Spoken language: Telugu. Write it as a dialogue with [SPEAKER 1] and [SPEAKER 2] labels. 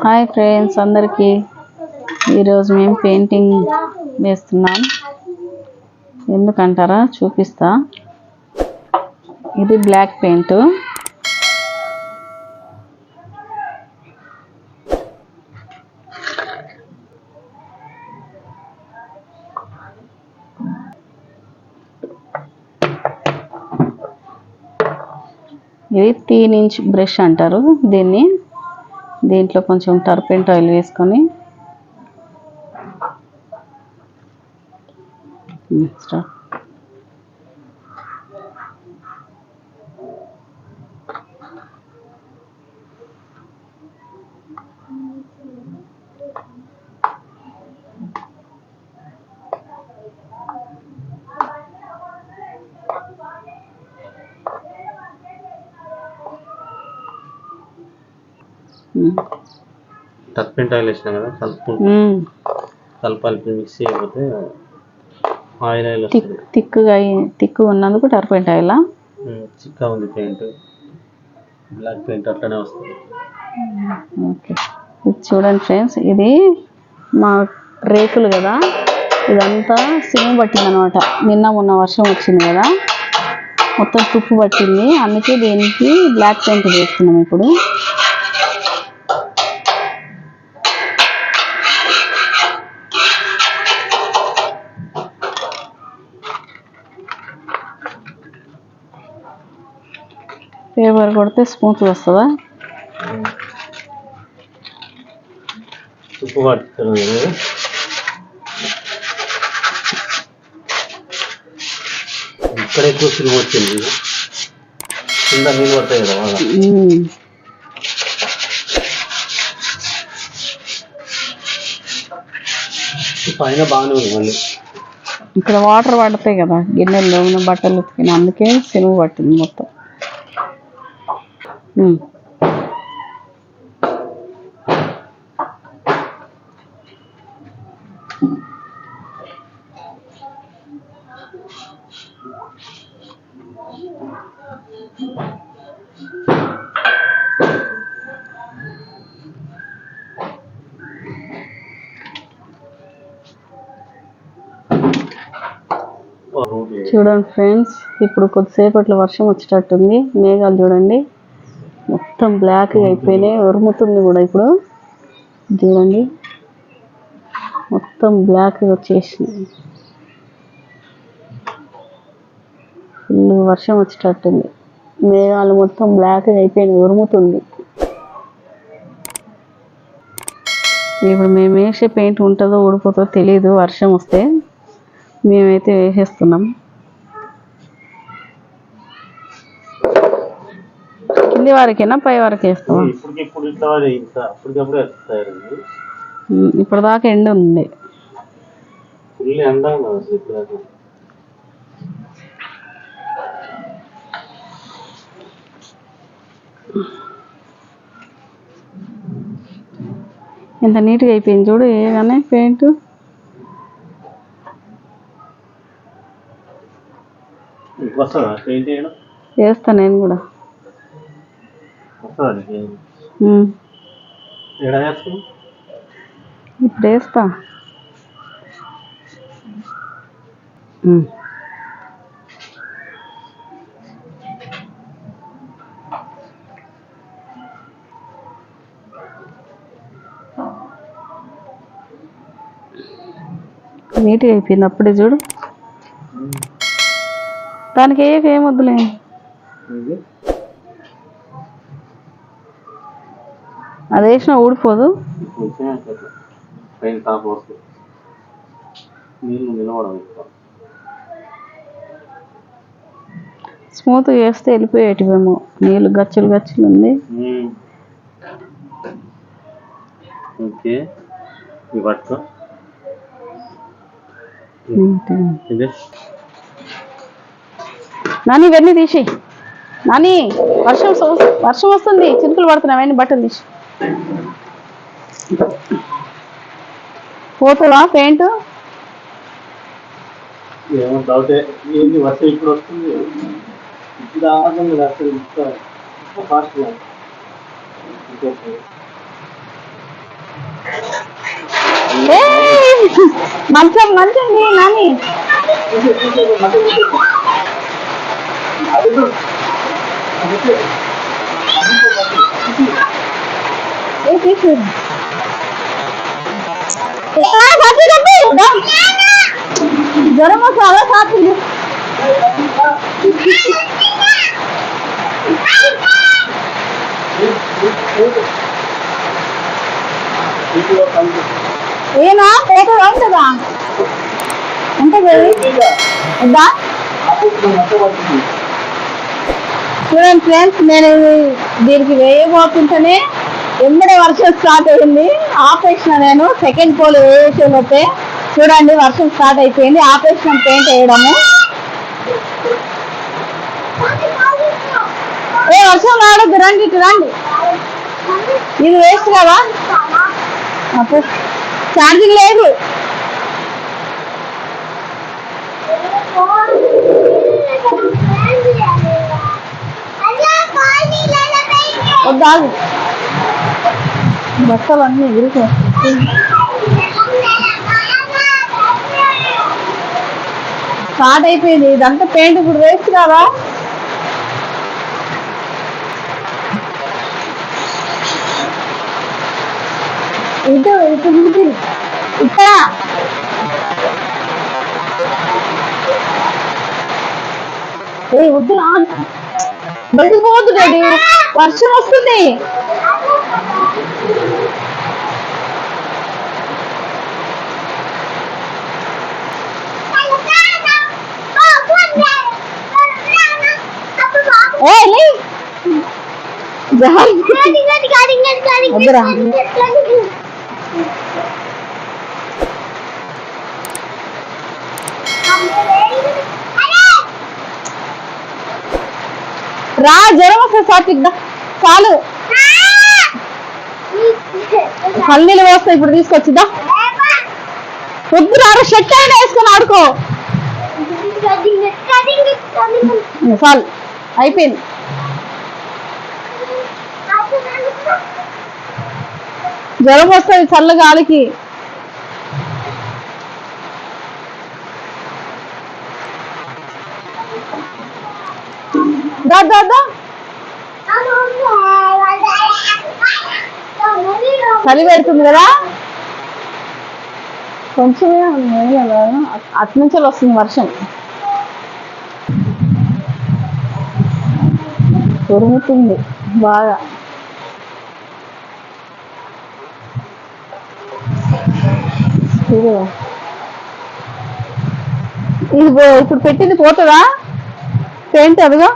[SPEAKER 1] హాయ్ ఫ్రెండ్స్ అందరికీ. ఈరోజు మేము పెయింటింగ్ వేస్తున్నాం. ఎందుకంటారా? చూపిస్తా. ఇది బ్లాక్ పెయింట్. ఇది తీన్ ఇంచ్ బ్రష్ అంటారు దీన్ని. దీంట్లో కొంచెం టర్పెంట్ ఆయిల్ వేసుకొని స్టార్ట్.
[SPEAKER 2] ఆయిల్ వేసినాం కదా కలుపు. కలపాలి మిక్స్ చేయకపోతే ఆయిల్ ఆయిల్ వస్తుంది.
[SPEAKER 1] థిక్ ఉన్నందుకు టర్పెంట్ ఆయిల్?
[SPEAKER 2] చిక్కా ఉంది పెయింట్. బ్లాక్ పెయింట్ అట్లనే వస్తుంది.
[SPEAKER 1] ఓకే. ఇది చూడండి ఫ్రెండ్స్ ఇది మా రేకులు కదా? ఇదంతా సిమ్ పట్టింది అనమాట నిన్న మొన్న వర్షం వచ్చింది కదా? మొత్తం తుప్పు పట్టింది. అందుకే దీనికి బ్లాక్ పెయింట్ వేస్తున్నాం ఇప్పుడు. పేపర్ కొడితే స్మూత్ వస్తుందా
[SPEAKER 2] ఉప్పు ఇక్కడ ఎక్కువ సినిమా వచ్చింది కింద నీళ్ళు పడతాయి కదా బాగా
[SPEAKER 1] మ్మ్.
[SPEAKER 2] పైన బాగానే ఉంది మళ్ళీ
[SPEAKER 1] ఇక్కడ వాటర్ పడతాయి కదా గిన్నెల్లో ఉన్న బట్టలు ఉతికిన అందుకే సినుగు పట్టింది మొత్తం. చూడండి ఫ్రెండ్స్ ఇప్పుడు కొద్దిసేపట్లో వర్షం వచ్చేటట్టుంది. మేఘాలు చూడండి. మొత్తం బ్లాక్ అయిపోయినాయి. ఉరుముతుంది కూడా ఇప్పుడు. చూడండి. మొత్తం బ్లాక్ వచ్చేసింది. ఫుల్ వర్షం వచ్చేటట్టుంది. మేఘాలు మొత్తం బ్లాక్ అయిపోయినాయి ఉరుముతుంది ఇప్పుడు మేము వేసే పెయింట్ ఉంటుందో ఊడిపోతుందో తెలియదు వర్షం వస్తే మేమైతే వేసేస్తున్నాం. కింది వరకేనా పై వరకు వేస్తావా
[SPEAKER 2] ఇప్పుడు
[SPEAKER 1] ఇప్పటిదాకా ఎండ ఉంది.
[SPEAKER 2] దాకా.
[SPEAKER 1] ఎంత నీట్గా అయిపోయింది చూడు ఏగానే పెయింట్.
[SPEAKER 2] మీకు వస్తుందా? పెయింట్ చేయడం
[SPEAKER 1] వేస్తా నేను కూడా.
[SPEAKER 2] వస్తుందా ఎక్కడ చేస్తావు?
[SPEAKER 1] ఇప్పుడు వేస్తా. నీట్గా అయిపోయింది అప్పుడే చూడు. దానికి ఏం వద్దులే. అది వేసినా ఊడిపోదు. స్మూత్గా వేస్తే వెళ్ళిపోయేటివేమో. నీళ్ళు గచ్చులు గచ్చులు ఉంది.
[SPEAKER 2] ఓకే. పట్టుకో
[SPEAKER 1] నాని ఇవన్నీ తీసి నాని వర్షం వర్షం వస్తుంది. చినుకులు పడుతున్నాయి. అవన్నీ బట్టలు తీసి పోతుందా పెయింట్?
[SPEAKER 2] ఏమో డౌటే. ఏంది వర్షం ఇప్పుడు వస్తుంది? ఇప్పుడు ఆగం కదా అసలు ఇంత ఫాస్ట్గా. ఇంకొక
[SPEAKER 3] ఏయ్! మంచం మంచం నాని. ఏ తీసు ఆ, కాపీ, కాపీ. దా. జ్వరం వస్తుందా కాపీ ఏనా పేట ఉంటుందా ఉంటుంది వద్దా చూడండి ఫ్రెండ్స్ నేను ఇది- దీనికి వేయబోతుంటేనే ఎంబడే వర్షం స్టార్ట్ అయింది. ఆపేసిన నేను సెకండ్ పోల్ వేసేలోపే చూడండి వర్షం స్టార్ట్ అయిపోయింది. ఆపేసిన పెయింట్ వేయడము. ఏ వర్షం రావద్దు రండి ఇటు రండి. ఇది వేస్ట్ కదా? ఛార్జింగ్ లేదు. వద్దా బట్టలు అన్నీ ఎగురుకో స్టార్ట్ అయిపోయింది ఇదంతా పెయింట్ ఇప్పుడు వేస్ట్ కదా ఇటు ఇటు ఇటు ఇక్కడ. ఏ వద్దు రా. పోవద్దు డాడీ. వర్షం వస్తుంది. రా జ్వరం వస్తుంది సాత్విక్ చాలు. పల్లీలు వేస్తా ఇప్పుడు తీసుకొచ్చిద్దా వద్దు రా షర్ట్ అయినా వేసుకొని ఆడుకో. చాలు. అయిపోయింది. జ్వరం వస్తుంది చల్ల గాలికి. చలి పెడుతుంది కదా? కొంచెమే అట్నుంచి వస్తుంది వర్షం. ఉరుముతుంది బాగా. ఇది ఇప్పుడు పెట్టింది పోతుందా? పెయింట్ అదిగో.